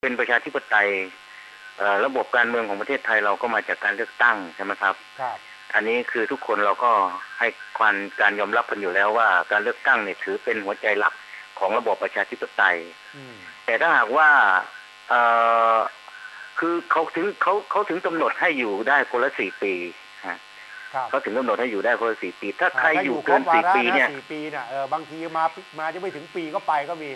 เป็นประชาธิปไตยเอ่อระบบการเมืองของประเทศไทยเราก็มาจากการเลือกตั้งใช่ไหมครับครับ อันนี้คือทุกคนเราก็ให้ความการยอมรับกันอยู่แล้วว่า การเลือกตั้งเนี่ยถือเป็นหัวใจหลักของระบบประชาธิปไตยอืมแต่ถ้าหากว่าเอ่อคือเขาถึงเขาเขาถึงกำหนดให้อยู่ได้คนละสี่ปีฮะครับเขาถึงกำหนดให้อยู่ได้คนละสี่ปี ถ้าใครถ้าอยู่ครเกิบนวาสี่ระปีเนี่ยนะสี่ปีเนี่ยเออบางทีมามาจะไม่ถึงปีก็ไปก็มี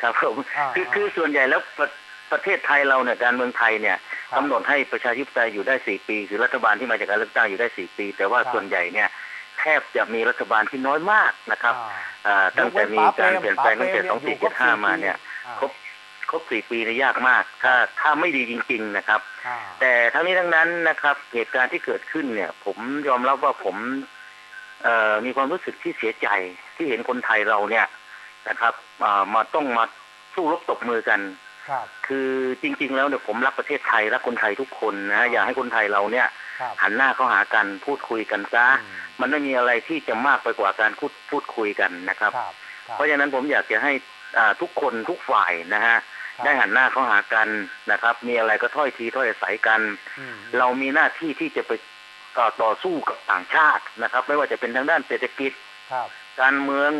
ครับผมอ่าคือคือส่วนใหญ่แล้วประประเทศไทยเราเนี่ยการเมืองไทยเนี่ยครับกำหนดให้ประชาธิปไตยอยู่ได้สี่ปีคือรัฐบาลที่มาจากการเลือกตั้งอยู่ได้สี่ปี แต่ว่าครับส่วนใหญ่เนี่ยแทบจะมีรัฐบาลที่น้อยมากนะครับอ่าอ่าตั้งแต่มีการเปลี่ยนแปลงตั้งแต่ป๋สองเปรสี่มเจ็ดห้ามาเนี่ยอ่าครบครบสี่ปีเนี่ยยากมาก ถ้าถ้าไม่ดีจริง ๆนะครับอ่าแต่ทั้งนี้ทั้งนั้นนะครับ เหตุการณ์ที่เกิดขึ้นเนี่ย ผมยอมรับว่าผมเอ่อมีความรู้สึกที่เสียใจที่เห็นคนไทยเราเนี่ย นะครับอ่ามาต้องมาสู้รบตบมือกันครับคือจริง ๆ แล้วเนี่ยผมรักประเทศไทยรักคนไทยทุกคนนะอยากให้คนไทยเราเนี่ยครับหันหน้าเข้าหากันพูดคุยกันซะอืมมันไม่มีอะไรที่จะมากไปกว่าการพูดพูดคุยกันนะครับครับครับเพราะฉะนั้นผมอยากจะให้อ่าทุกคนทุกฝ่ายนะฮะครับได้หันหน้าเข้าหากันนะครับ มีอะไรก็ถ้อยทีถ้อยอาศัยกันอืมเรามีหน้าที่ที่จะไปต่อต่อสู้กับต่างชาตินะครับ ไม่ว่าจะเป็นทางด้านเศรษฐกิจครับการเมือง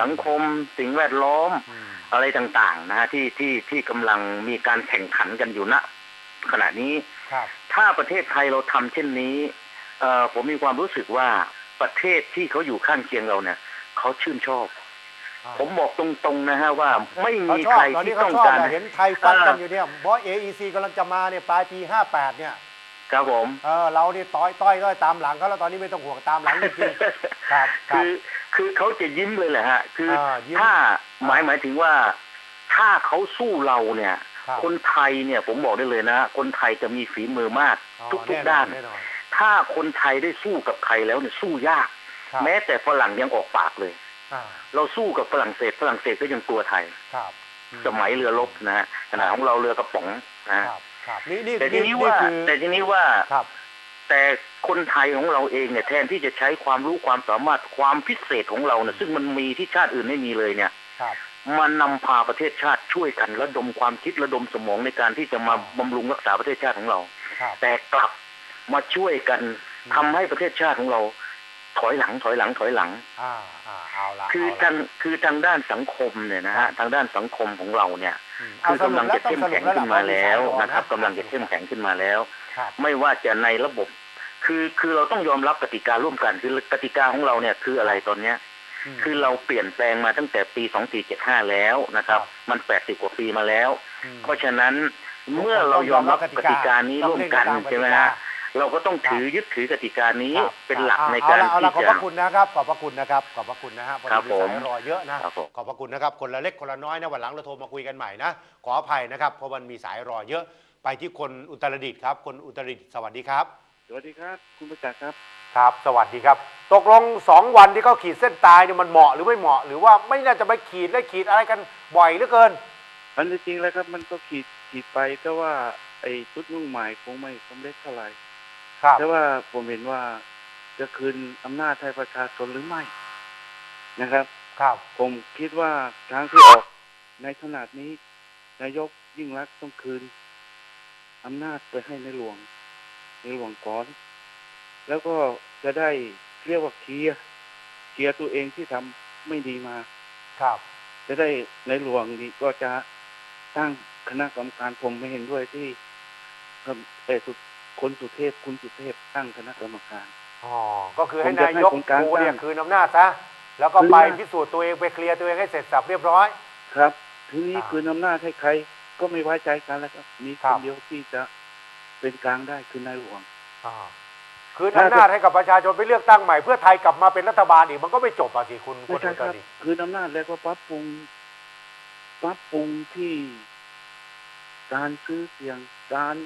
สังคมสิ่งแวดล้อมอืมอะไรต่างๆนะฮะที่ที่ที่กำลังมีการแข่งขันกันอยู่ณขณะนี้ครับถ้าประเทศไทยเราทำเช่นนี้เอ่อผมมีความรู้สึกว่าประเทศที่เขาอยู่ข้างเคียงเราเนี่ยเขาชื่นชอบอ่าผมบอกตรงๆนะฮะว่าไม่เขามีชอบใครตอนนี้ที่เขาต้องชอบการเนี่ยเห็นไทยฟัดกันเอออยู่เนี่ยเพราะ AEC กำลังจะมาเนี่ยปลายปี58เนี่ย ครับผมเออเรานี่ต้อยต้อยต้อยตามหลังเขาแล้วตอนนี้ไม่ต้องห่วงตามหลังจริงๆครับครัคืบอคือเขาจะยิ้มเลยแหละฮะ คือเออยิ้มถ้าหมายหมายถึงว่า ถ้าเขาสู้เราเนี่ยครับคนไทยเนี่ยผมบอกได้เลยนะ คนไทยจะมีฝีมือมากอ๋อทุกแน่ๆด้านแน่นอนถ้าคนไทยได้สู้กับใครแล้วเนี่ยสู้ยากครับแม้แต่ฝรั่งยังออกปากเลยอ่าเราสู้กับฝรั่งเศสฝรั่งเศสก็ยังกลัวไทยครับอืสมัยเรือรบนะฮะขณะของเราเรือกระป๋องนะฮะ ครับครับนี่นี่แต่ทีนี้นี่ว่าคือแต่ทีนี้ว่าครับ แต่คนไทยของเราเองเนี่ยแทนที่จะใช้ความรู้ความสามารถความพิเศษของเราเนี่ยซึ่งมันมีที่ชาติอื่นไม่มีเลยเนี่ยครับมันนำพาประเทศชาติช่วยกันระดมความคิดระดมสมองในการที่จะมาบำรุงรักษาประเทศชาติของเราครับแต่กลับมาช่วยกันอืมทำให้ประเทศชาติของเรา ถอยหลังถอยหลังถอยหลังอ่าอ่าเอาละคือเละทางคือทางด้านสังคมเนี่ยนะฮะทางด้านสังคมของเราเนี่ยอืมคืเอาอกำลังจะสรุเข้มปแข็งล้วขึ้นมาแล้วต้องสรุปนะครับแกำลังจะเข้มแข็งขึ้นมาแล้วครับไม่ว่าจะในระบบ คือคือเราต้องยอมรับกติการ่วมกันคือกติกาของเราเนี่ยคืออะไรตอนเนี้ยมคือเราเปลี่ยนแปลงมาตั้งแต่ปี 2475 แล้วนะครับครับมัน 80 กว่าปีมาแล้วอืมเพราะฉะนั้นเมื่อเรายอมรับกติกานี้ร่วมกันต้องเล่นตามกติกาใช่ไหมฮะ เราก็ต้องถือยึดถือกติกานี้ครับเป็นหลักอ่ในการเอาละที่เอาละขอบพจะระคุณนะครับ ขอบพระคุณนะครับ ขอบพระคุณนะฮะพอครัดีบมีผมสายรอเยอะนะครับผมขอบพระคุณนะครับ คนละเล็กคนละน้อยนะวันหลังเราโทรมาคุยกันใหม่นะขออภัยนะครับเพราะมันมีสายรอเยอะไปที่คนอุตรดิตถ์ครับ คนอุตรดิตถ์สวัสดีครับ สวัสดีครับ คุณประจักษ์ครับครับ สวัสดีครับ ตกลง2วันที่เขาขีดเส้นตายเนี่ยมันเหมาะหรือไม่เหมาะ หรือว่าไม่น่าจะไปขีดและขีดอะไรกันบ่อยเหลือเกินอันที่จริงแล้วครับมันก็ขีดขีดไปแต่ว่าไอ้ชุดมุ่งหมายคงไม่สำเร็จเท่าไหร่ ครับแต่ว่าผมเห็นว่าจะคืนอำนาจให้ประชาชนหรือไม่นะครับ ครับ ผมคิดว่าทางที่ออกในขนาดนี้ นายกยิ่งรักษณ์ต้องคืนอำนาจไปให้ในหลวง ในหลวงก่อน แล้วก็จะได้เรียกว่าเคลียร์เคลียร์ตัวเองที่ทำไม่ดีมา ครับ จะได้ในหลวงนี่ก็จะตั้งคณะกรรมการผมไม่เห็นด้วยที่แต่สุด คนสุเทพคุณสุเทพตั้งคณะกรรมการอ๋อก็คือให้ผมจะนายกให้คนกลางครูเนี่ยตั้งคืนอำนาจซะแล้วก็คืนไปอำนาจพิสูจน์ตัวเองไปเคลียร์ตัวเองให้เสร็จสับเรียบร้อย ครับ ทีนี้อ่าคืนอำนาจให้ใคร ก็ไม่ไว้ใจกันแล้วครับมีคครันบเดียวที่จะเป็นกลางได้คือนายหลวงอ่าคืนถ้าอำนาจให้กับประชาชนไปเลือกตั้งใหม่เพื่อไทยกลับมาเป็นรัฐบาลอีกมันก็ไม่จบอะสิคุณคุไม่ณใช่อุคตรับรดิตถ์คืนอำนาจแล้วก็ปรับปรุงปรับปรุงที่การซื้อเสียงการ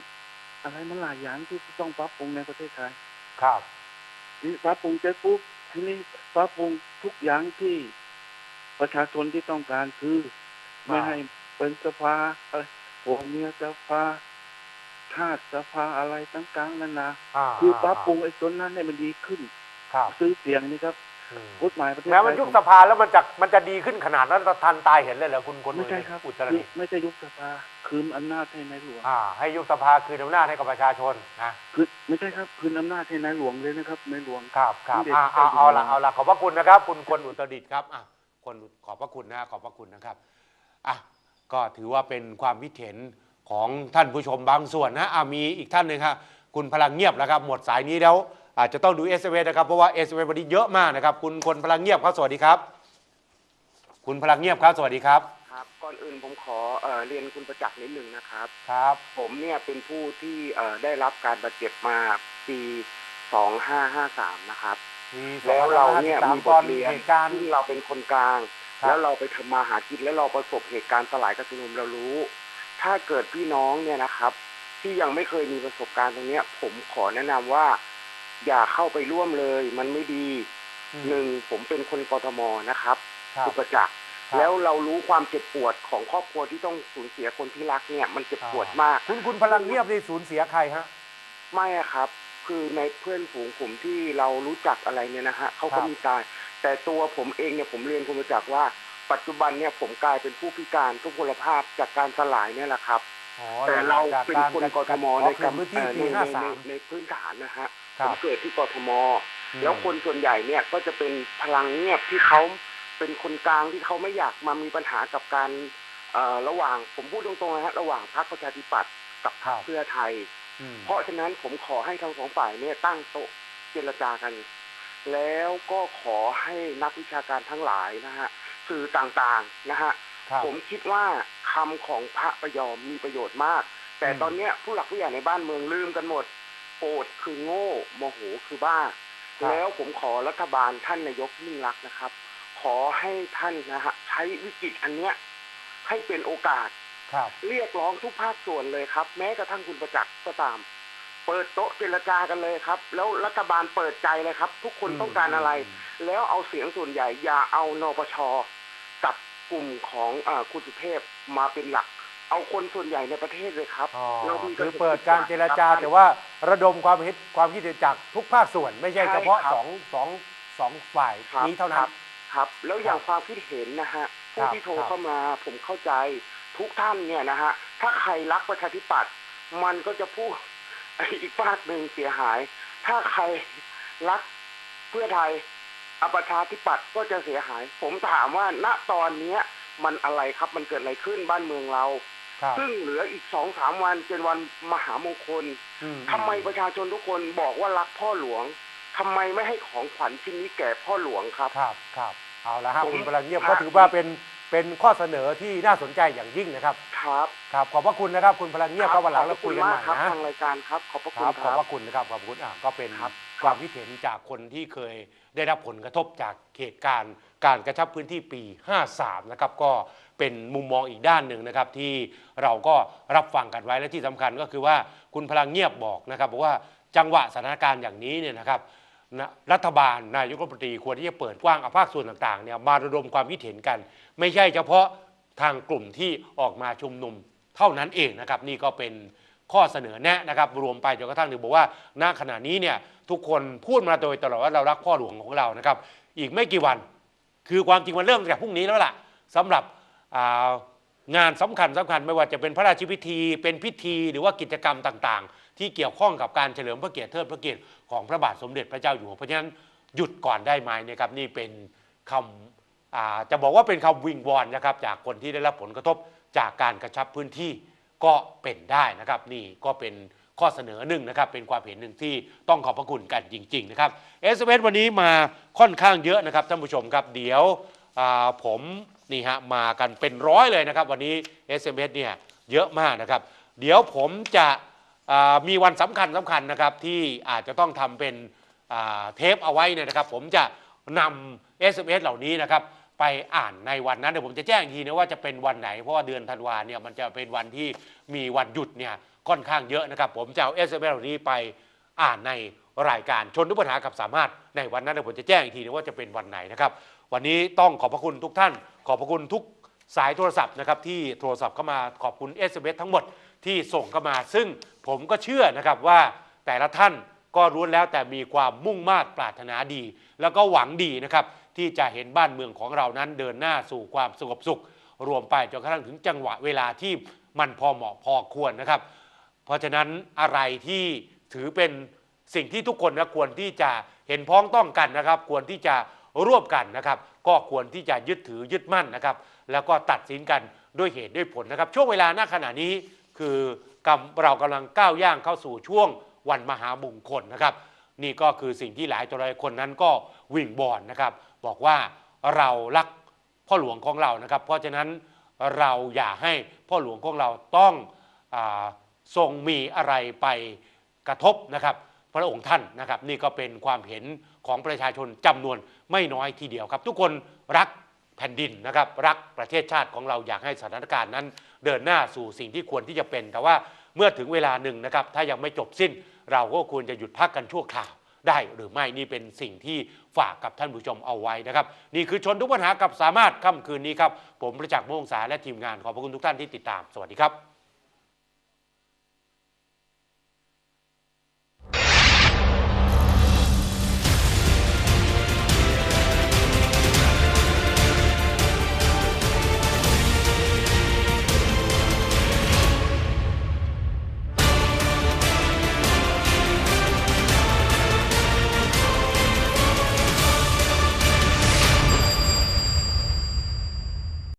อะไรมันหลายอย่างที่ต้องปรับปรุงในประเทศไทยครับนี่ปรับปรุงเสร็จปุ๊บทีนี้ปรับปรุงทุกอย่างที่ประชาชนที่ต้องการคือไม่ให้เป็นสภาอะไรผมเนี่ยสภาชาติสภาอะไรต่างๆนั่นนะอ่าคือปรับปรุงไอ้ตัวนั้นให้มันดีขึ้นครับซื้อเสียงนี่ครับ กฎหมายประเทศแม้มันไทยุบสภาแล้วมันจะมันจะดีขึ้นขนาดนั้นทันตายเห็นเลยเหรอคุณคนไม่ใช่ครับอุตรดิตถ์ไม่ใช่ยุบสภาคืนอำนาจให้ในหลวงอ่าให้ยุบสภาคืนอำนาจให้กับประชาชนนะคือไม่ใช่ครับคืนอำนาจให้ในหลวงเลยนะครับในหลวงครับครับที่เด็กอ่าเอาได้เอาดูละมาเอาละขอบพระคุณนะครับ คุณคนอุตรดิตถ์ครับอะคนขอบพระคุณนะขอบพระคุณนะครับอะก็ถือว่าเป็นความคิดเห็นของท่านผู้ชมบางส่วนนะอะมีอีกท่านหนึ่งครับคุณพลังเงียบแล้วครับหมดสายนี้แล้ว อาจจะต้องดูเอสเนะครับ เพราะว่าเอสวันนี้เยอะมากนะครับ คุณคนพลังเงียบครับ สวัสดีครับ คุณพลังเงียบครับ สวัสดีครับ ครับ ก่อนอื่นผมขอเอ่อเรียนคุณประจักษ์นิดหนึ่งนะครับ ครับ ผมเนี่ยเป็นผู้ที่เอ่อได้รับการบาดเจ็บมาปี 2553 นะครับมีแล้วเราเนี่ยสองมีพับห้าสิสามตอนทเรียนเหตุการณ์ซึ่งเราเป็นคนกลาง ครับ แล้วเราไปทำมาหากินแล้วเราประสบเหตุการณ์สลายการชุมนุมเรารู้ ถ้าเกิดพี่น้องเนี่ยนะครับ ที่ยังไม่เคยมีประสบการณ์ตรงเนี้ย ผมขอแนะนำว่า อย่าเข้าไปร่วมเลย มันไม่ดีอืมหนึ่งผมเป็นคนกทมนะครับครับคุณประจักษ์ครับแล้วเรารู้ความเจ็บปวดของครอบครัวที่ต้องสูญเสียคนที่รักเนี่ย มันเจ็บปวดมาก คุณคุณพลังเงียบนี่สูญเสียใครฮะ ไม่อะครับ คือในเพื่อนฝูงผมที่เรารู้จักอะไรเนี่ยนะฮะเขาครัก็บมีตาย แต่ตัวผมเองเนี่ยผมเรียนคุณประจักษ์ว่าปัจจุบันเนี่ยผมกลายเป็นผู้พิการทุกพลภาพจากการสลายเนี่ยแหละครับอ๋อแต่เราจากเป็นการคนกทมอ๋อในคืนพื้นที่เอ่อปีในห้าในสามในพื้นฐานนะฮะครั ผบมเกิดที่กทมอืมแล้วคนส่วนใหญ่เนี่ยก็จะเป็นพลังเงียบที่เขาเป็นคนกลางที่เขาไม่อยากมามีปัญหากับการเอ่อระหว่างผมพูดตรงๆนะฮะระหว่างพรรคประชาธิปัตย์กับพรรคเพื่อไทยอืมเพราะฉะนั้นผมขอให้ทั้งสองฝ่ายเนี่ยตั้งโต๊ะเจรจากัน แล้วก็ขอให้นักวิชาการทั้งหลายนะฮะสื่อต่างๆนะฮะครับผมคิดว่าคำของพระประยอมมีประโยชน์มาก แต่อืมตอนเนี้ยผู้หลักผู้ใหญ่ในบ้านเมืองลืมกันหมด โกรธคือโง่โมโหคือบ้า แล้วผมขอรัฐบาลท่านนายกยิ่งรักษณ์นะครับ ขอให้ท่านนะฮะใช้วิกฤตอันเนี้ยให้เป็นโอกาสครับเรียกร้องทุกภาคส่วนเลยครับ แม้กระทั่งคุณประจักษ์ก็ตาม เปิดโต๊ะเจรจากันเลยครับ แล้วรัฐบาลเปิดใจเลยครับ ทุกคนต้องการอะไร แล้วเอาเสียงส่วนใหญ่ อย่าเอานปชกับกลุ่มของเออคุณสุเทพมาเป็นหลัก เอาคนส่วนใหญ่ในประเทศเลยครับอ๋อเรามีคือเปิดการเจรจาครับแต่ว่าระดมความคิดความคิดเห็นจากทุกภาคส่วน ไม่ใช่ใช่เฉพาะครับสองสองสองฝ่ายครับนี้เท่านั้ครันบครับ แล้วอย่างความคิดเห็นนะฮะผู้ครับที่โทรครับ เข้ามาผมเข้าใจทุกท่านเนี่ยนะฮะถ้าใครรักประชาธิปัตย์มันก็จะพูด อีกฝากหนึ่งเสียหาย ถ้าใครรักเพื่อไทยอประชาธิปัตย์ก็จะเสียหาย ผมถามว่าณตอนเนี้ย มันอะไรครับมันเกิดอะไรขึ้นบ้านเมืองเราครับ ซึ่งเหลืออีกสองสามวันเป็นวันมหามงคลอืทำไมประชาชนทุกคนบอกว่ารักพ่อหลวงทำไมไม่ให้ของขวัญชิ้นนี้แก่พ่อหลวงครับครับครับเอาละฮะผมคุณพลังเงียบครับก็ถือว่าเป็นเป็นข้อเสนอที่น่าสนใจอย่างยิ่งนะครับ ครับ ครับ ขอบพระคุณนะครับ คุณพลังเงียบครับวันหลังเราคุยกันใหม่ขอบพระณมากครับนะทางรายการครับ ขอบพระคคุณรับคขอบรับพระคุณนะครับ ขอบคุณอะก็เป็นครับความคิดเห็นจากคนที่เคยได้รับผลกระทบจากเหตุการณ์ การกระชับพื้นที่ปี 53 นะครับ ก็ เป็นมุมมองอีกด้านหนึ่งนะครับที่เราก็รับฟังกันไว้และที่สำคัญก็คือว่าคุณพลังเงียบบอกนะครับบอกว่าจังหวะสถานการณ์อย่างนี้เนี่ยนะครับนะรัฐบาลนายกรัฐมนตรีควรที่จะเปิดกว้างเอาภาคส่วนต่างๆเนี่ยมาระดมความคิดเห็นกัน ไม่ใช่เฉพาะทางกลุ่มที่ออกมาชุมนุมเท่านั้นเองนะครับนี่ก็เป็นข้อเสนอแนะนะครับรวมไปจนกระทั่งถึงบอกว่าณขณะนี้เนี่ยทุกคนพูดมาโดยตลอดว่าเรารักพ่อหลวงของเรานะครับ อีกไม่กี่วัน คือความจริงมันเริ่มตั้งแต่พรุ่งนี้แล้วล่ะสำหรับ งานสำคัญสำคัญไม่ว่าจะเป็นพระราชพิธี เป็นพิธีหรือว่ากิจกรรมต่างๆ ที่เกี่ยวข้องกับการเฉลิมพระเกียรติเทิดพระเกียรติของพระบาทสมเด็จพระเจ้าอยู่หัวเพราะฉะนั้นหยุดก่อนได้ไหมนะครับนี่เป็นคำจะบอกว่าเป็นคำวิงวอนนะครับจากคนที่ได้รับผลกระทบจากการกระชับพื้นที่ก็เป็นได้นะครับนี่ก็เป็นข้อเสนอหนึ่งนะครับเป็นความเห็นหนึ่งที่ต้องขอบพระคุณกันจริง ๆ นะครับเอสเวันนี้มาค่อนข้างเยอะนะครับท่านผู้ชมครับเดี๋ยว ผมนี่ฮะมากันเป็นร้อยเลยนะครับ วันนี้ SMS เนี่ยเยอะมากนะครับ เดี๋ยวผมจะมีวันสำคัญสำคัญนะครับ ที่อาจจะต้องทำเป็นเทปเอาไว้เนี่ยนะครับ ผมจะนำ SMS เหล่านี้นะครับ ไปอ่านในวันนั้นเดี๋ยวผมจะแจ้งทีนะว่าจะเป็นวันไหน เพราะว่าเดือนธันวาเนี่ยมันจะเป็นวันที่มีวันหยุดเนี่ยค่อนข้างเยอะนะครับ ผมจะเอาเอสเอ็มเหล่านี้ไปอ่านในรายการชนทุกปัญหากับสามารถในวันนั้นเดี๋ยวผมจะแจ้งอีกทีนะว่าจะเป็นวันไหนนะครับ วันนี้ต้องขอบพระคุณทุกท่าน ขอบพระคุณทุกสายโทรศัพท์นะครับที่โทรศัพท์เข้ามาขอบคุณ s อ s ทั้งหมดที่ส่งเข้ามา ซึ่งผมก็เชื่อนะครับว่าแต่ละท่านก็รู้แล้วแต่มีความมุ่งมา่ปรารถนาดี แล้วก็หวังดีนะครับที่จะเห็นบ้านเมืองของเรานั้นเดินหน้าสู่ความสงบสุข รวมไปจนกระทั่งถึงจังหวะเวลาที่มันพอเหมาะพอควรนะครับ เพราะฉะนั้นอะไรที่ถือเป็นสิ่งที่ทุกคนนะควรที่จะเห็นพ้องต้องกันนะครับ ควรที่จะ ร่วมกันนะครับ ก็ควรที่จะยึดถือยึดมั่นนะครับ แล้วก็ตัดสินกันด้วยเหตุด้วยผลนะครับ ช่วงเวลาณขณะนี้คือกำเรากำลังก้าวย่างเข้าสู่ช่วงวันมหามงคลนะครับ นี่ก็คือสิ่งที่หลายต่อหลายคนนั้นก็วิ่งบอนนะครับ บอกว่าเรารักพ่อหลวงของเรานะครับ เพราะฉะนั้นเราอย่าให้พ่อหลวงของเราต้องอทรงมีอะไรไปกระทบนะครับ พระองค์ท่านนะครับ นี่ก็เป็นความเห็น ของประชาชนจำนวนไม่น้อยทีเดียวครับ ทุกคนรักแผ่นดินนะครับรักประเทศชาติของเราอยากให้สถานการณ์นั้น เดินหน้าสู่สิ่งที่ควรที่จะเป็น แต่ว่าเมื่อถึงเวลาหนึ่งนะครับถ้ายังไม่จบสิ้น เราก็ควรจะหยุดพักกันชั่วคราวได้หรือไม่นี่เป็นสิ่งที่ฝากกับท่านผู้ชมเอาไว้นะครับ นี่คือชนทุกปัญหากับสามารถค่ำคืนนี้ครับ ผมประจักษ์โมงสาและทีมงานขอบพระคุณทุกท่านที่ติดตาม สวัสดีครับ